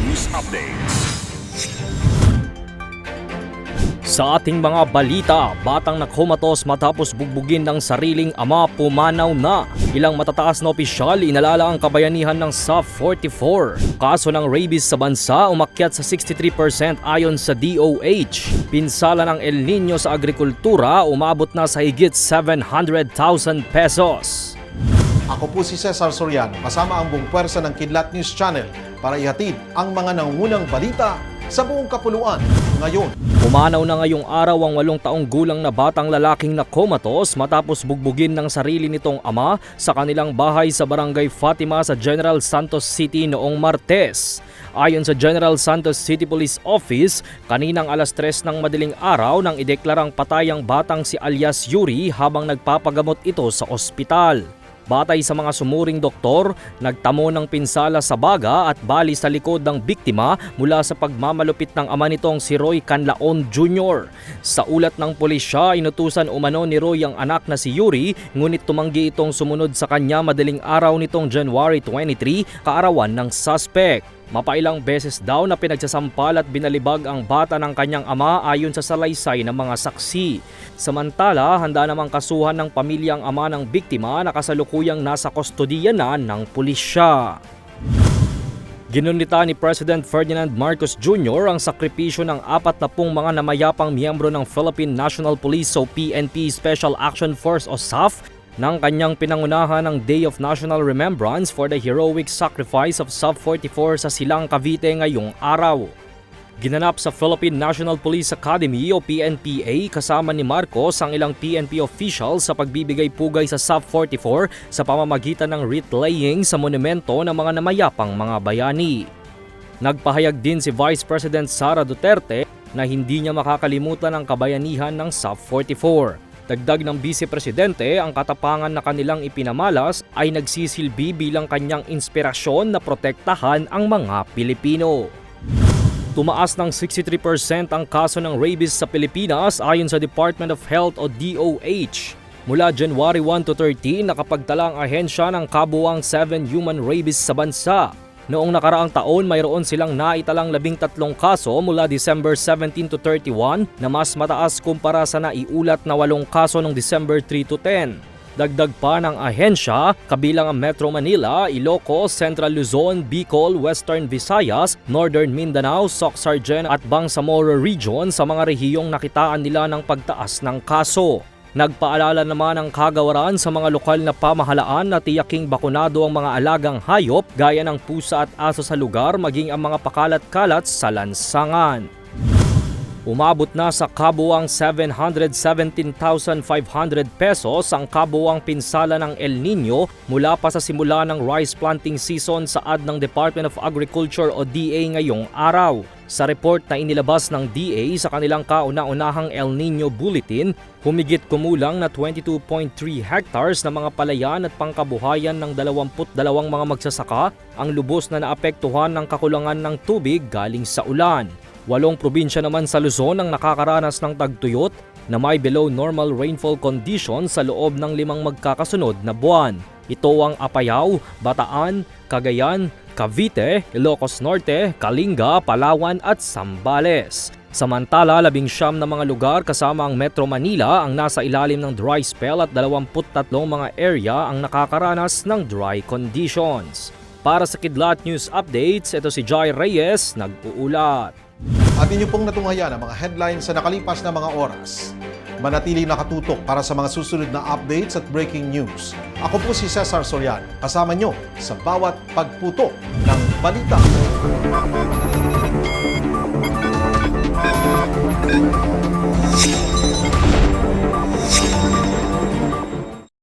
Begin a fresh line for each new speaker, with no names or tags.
News Updates.
Sa ating mga balita, batang nakomatos matapos bugbugin ng sariling ama pumanaw na. Ilang matataas na opisyal inalala ang kabayanihan ng SAF 44. Kaso ng rabies sa bansa umakyat sa 63% ayon sa DOH. Pinsala ng El Nino sa agrikultura umabot na sa higit 700,000 pesos.
Ako po si Cesar Soriano, kasama ang buong pwersa ng Kidlat News Channel para ihatid ang mga nangungunang balita sa buong kapuluan ngayon.
Pumanaw na ngayong araw ang walong taong gulang na batang lalaking na komatos matapos bugbugin ng sarili nitong ama sa kanilang bahay sa barangay Fatima sa General Santos City noong Martes. Ayon sa General Santos City Police Office, kaninang alas 3 ng madaling araw nang ideklarang patay ang batang si alias Yuri habang nagpapagamot ito sa ospital. Batay sa mga sumuring doktor, nagtamo ng pinsala sa baga at bali sa likod ng biktima mula sa pagmamalupit ng ama nitong si Roy Canlaon Jr. Sa ulat ng pulisya, inutusan umano ni Roy ang anak na si Yuri ngunit tumanggi itong sumunod sa kanya madaling araw nitong January 23, kaarawan ng suspect. Mapailang beses daw na pinagsasampal at binalibag ang bata ng kanyang ama ayon sa salaysay ng mga saksi. Samantala, handa namang kasuhan ng pamilyang ama ng biktima na kasalukuyang nasa kustodiya na ng pulisya. Ginunita ni President Ferdinand Marcos Jr. ang sakripisyo ng apat na pong mga namayapang miyembro ng Philippine National Police o PNP Special Action Force o SAF ng kanyang pinangunahan ng Day of National Remembrance for the heroic sacrifice of Sub-44 sa Silang Cavite ngayong araw. Ginanap sa Philippine National Police Academy o PNPA kasama ni Marcos ang ilang PNP officials sa pagbibigay pugay sa Sub-44 sa pamamagitan ng wreath sa monumento ng mga namayapang mga bayani. Nagpahayag din si Vice President Sara Duterte na hindi niya makakalimutan ang kabayanihan ng Sub-44. Dagdag ng Vice Presidente, ang katapangan na kanilang ipinamalas ay nagsisilbi bilang kanyang inspirasyon na protektahan ang mga Pilipino. Tumaas ng 63% ang kaso ng rabies sa Pilipinas ayon sa Department of Health o DOH. Mula January 1 to 13, nakapagtala ang ahensya ng kabuang 7 human rabies sa bansa. Noong nakaraang taon, mayroon silang naitalang 13 kaso mula December 17 to 31 na mas mataas kumpara sa naiulat na 8 kaso noong December 3 to 10. Dagdag pa ng ahensya, kabilang ang Metro Manila, Ilocos, Central Luzon, Bicol, Western Visayas, Northern Mindanao, Soxargen at Bangsamoro Region sa mga rehiyong nakitaan nila ng pagtaas ng kaso. Nagpaalala naman ang kagawaran sa mga lokal na pamahalaan na tiyaking bakunado ang mga alagang hayop gaya ng pusa at aso sa lugar maging ang mga pakalat-kalat sa lansangan. Umabot na sa kabuang 717,500 pesos ang kabuang pinsala ng El Nino mula pa sa simula ng rice planting season sa ad ng Department of Agriculture o DA ngayong araw. Sa report na inilabas ng DA sa kanilang kauna-unahang El Nino Bulletin, humigit kumulang na 22.3 hectares na mga palayan at pangkabuhayan ng 22 mga magsasaka ang lubos na naapektuhan ng kakulangan ng tubig galing sa ulan. Walong probinsya naman sa Luzon ang nakakaranas ng tagtuyot na may below normal rainfall conditions sa loob ng limang magkakasunod na buwan. Ito ang Apayao, Bataan, Cagayan, Cavite, Ilocos Norte, Kalinga, Palawan at Sambales. Samantala, labing siyam na mga lugar kasama ang Metro Manila ang nasa ilalim ng dry spell at 23 mga area ang nakakaranas ng dry conditions. Para sa Kidlat News Updates, ito si Jai Reyes, nag-uulat.
At inyo pong natunghayan ang mga headlines sa nakalipas na mga oras. Manatiling nakatutok para sa mga susunod na updates at breaking news. Ako po si Cesar Soriano, kasama nyo sa bawat pagputo ng balita.